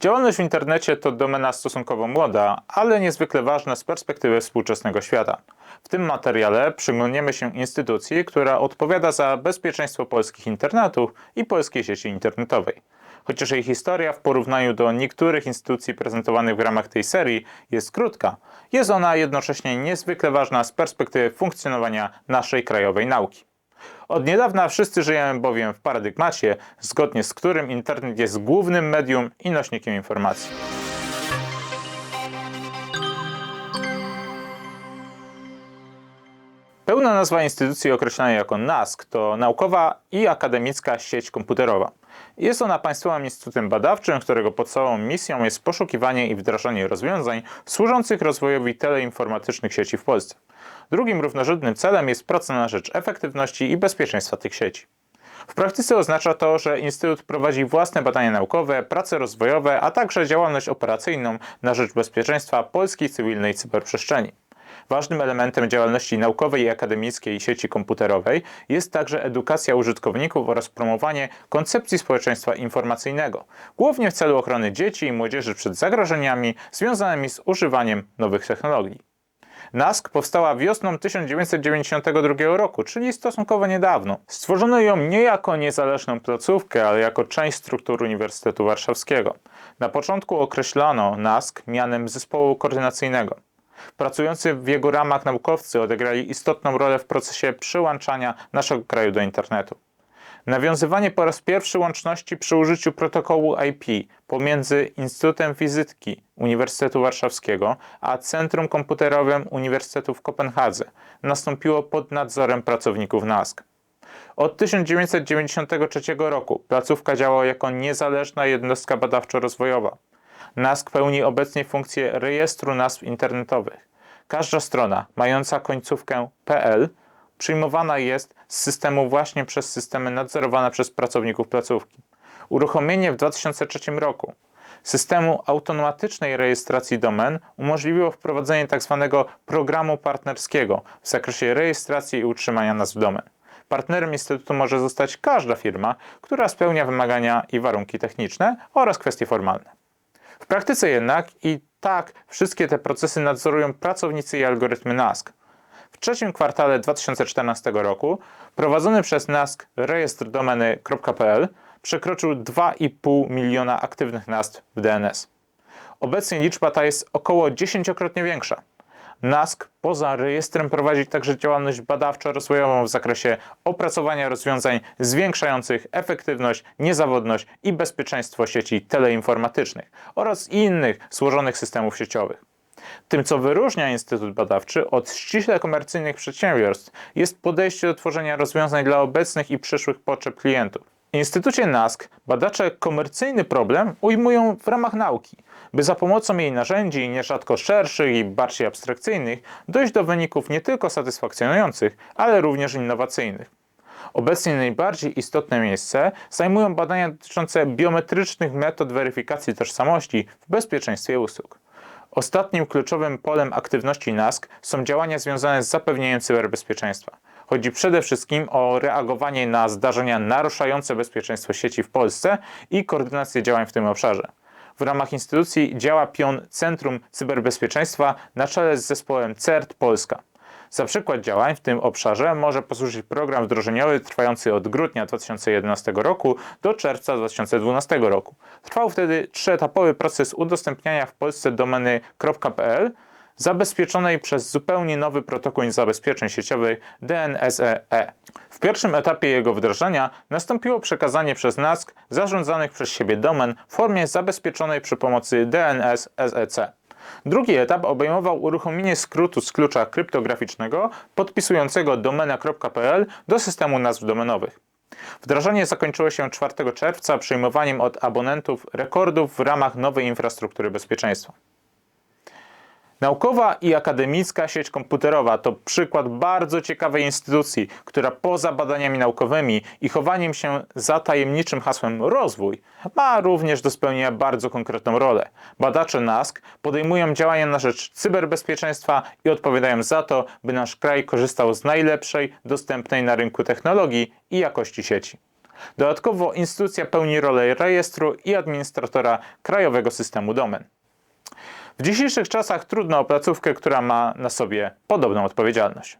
Działalność w internecie to domena stosunkowo młoda, ale niezwykle ważna z perspektywy współczesnego świata. W tym materiale przyglądniemy się instytucji, która odpowiada za bezpieczeństwo polskich internetów i polskiej sieci internetowej. Chociaż jej historia w porównaniu do niektórych instytucji prezentowanych w ramach tej serii jest krótka, jest ona jednocześnie niezwykle ważna z perspektywy funkcjonowania naszej krajowej nauki. Od niedawna wszyscy żyjemy bowiem w paradygmacie, zgodnie z którym internet jest głównym medium i nośnikiem informacji. Pełna nazwa instytucji określanej jako NASK to Naukowa i Akademicka Sieć Komputerowa. Jest ona państwowym instytutem badawczym, którego podstawową misją jest poszukiwanie i wdrażanie rozwiązań służących rozwojowi teleinformatycznych sieci w Polsce. Drugim równorzędnym celem jest praca na rzecz efektywności i bezpieczeństwa tych sieci. W praktyce oznacza to, że Instytut prowadzi własne badania naukowe, prace rozwojowe, a także działalność operacyjną na rzecz bezpieczeństwa polskiej cywilnej cyberprzestrzeni. Ważnym elementem działalności naukowej i akademickiej sieci komputerowej jest także edukacja użytkowników oraz promowanie koncepcji społeczeństwa informacyjnego, głównie w celu ochrony dzieci i młodzieży przed zagrożeniami związanymi z używaniem nowych technologii. NASK powstała wiosną 1992 roku, czyli stosunkowo niedawno. Stworzono ją nie jako niezależną placówkę, ale jako część struktur Uniwersytetu Warszawskiego. Na początku określono NASK mianem zespołu koordynacyjnego. Pracujący w jego ramach naukowcy odegrali istotną rolę w procesie przyłączania naszego kraju do internetu. Nawiązywanie po raz pierwszy łączności przy użyciu protokołu IP pomiędzy Instytutem Fizyki Uniwersytetu Warszawskiego a Centrum Komputerowym Uniwersytetu w Kopenhadze nastąpiło pod nadzorem pracowników NASK. Od 1993 roku placówka działa jako niezależna jednostka badawczo-rozwojowa. NASK pełni obecnie funkcję rejestru nazw internetowych. Każda strona mająca końcówkę .pl przyjmowana jest z systemu właśnie przez systemy nadzorowane przez pracowników placówki. Uruchomienie w 2003 roku systemu automatycznej rejestracji domen umożliwiło wprowadzenie tzw. programu partnerskiego w zakresie rejestracji i utrzymania nazw domen. Partnerem Instytutu może zostać każda firma, która spełnia wymagania i warunki techniczne oraz kwestie formalne. W praktyce jednak i tak wszystkie te procesy nadzorują pracownicy i algorytmy NASK. W trzecim kwartale 2014 roku prowadzony przez NASK rejestr domeny.pl przekroczył 2,5 miliona aktywnych nazw w DNS. Obecnie liczba ta jest około dziesięciokrotnie większa. NASK poza rejestrem prowadzi także działalność badawczo-rozwojową w zakresie opracowania rozwiązań zwiększających efektywność, niezawodność i bezpieczeństwo sieci teleinformatycznych oraz innych złożonych systemów sieciowych. Tym, co wyróżnia Instytut Badawczy od ściśle komercyjnych przedsiębiorstw, jest podejście do tworzenia rozwiązań dla obecnych i przyszłych potrzeb klientów. Instytucie NASK badacze komercyjny problem ujmują w ramach nauki, by za pomocą jej narzędzi, nierzadko szerszych i bardziej abstrakcyjnych, dojść do wyników nie tylko satysfakcjonujących, ale również innowacyjnych. Obecnie najbardziej istotne miejsce zajmują badania dotyczące biometrycznych metod weryfikacji tożsamości w bezpieczeństwie usług. Ostatnim kluczowym polem aktywności NASK są działania związane z zapewnieniem cyberbezpieczeństwa. Chodzi przede wszystkim o reagowanie na zdarzenia naruszające bezpieczeństwo sieci w Polsce i koordynację działań w tym obszarze. W ramach instytucji działa pion Centrum Cyberbezpieczeństwa na czele z zespołem CERT Polska. Za przykład działań w tym obszarze może posłużyć program wdrożeniowy trwający od grudnia 2011 roku do czerwca 2012 roku. Trwał wtedy trzyetapowy proces udostępniania w Polsce domeny .pl zabezpieczonej przez zupełnie nowy protokół zabezpieczeń sieciowych DNSEE. E. W pierwszym etapie jego wdrożenia nastąpiło przekazanie przez NASK zarządzanych przez siebie domen w formie zabezpieczonej przy pomocy DNS SEC. Drugi etap obejmował uruchomienie skrótu z klucza kryptograficznego podpisującego domena.pl do systemu nazw domenowych. Wdrażanie zakończyło się 4 czerwca przyjmowaniem od abonentów rekordów w ramach nowej infrastruktury bezpieczeństwa. Naukowa i akademicka sieć komputerowa to przykład bardzo ciekawej instytucji, która poza badaniami naukowymi i chowaniem się za tajemniczym hasłem rozwój ma również do spełnienia bardzo konkretną rolę. Badacze NASK podejmują działania na rzecz cyberbezpieczeństwa i odpowiadają za to, by nasz kraj korzystał z najlepszej dostępnej na rynku technologii i jakości sieci. Dodatkowo instytucja pełni rolę rejestru i administratora krajowego systemu domen. W dzisiejszych czasach trudno o placówkę, która ma na sobie podobną odpowiedzialność.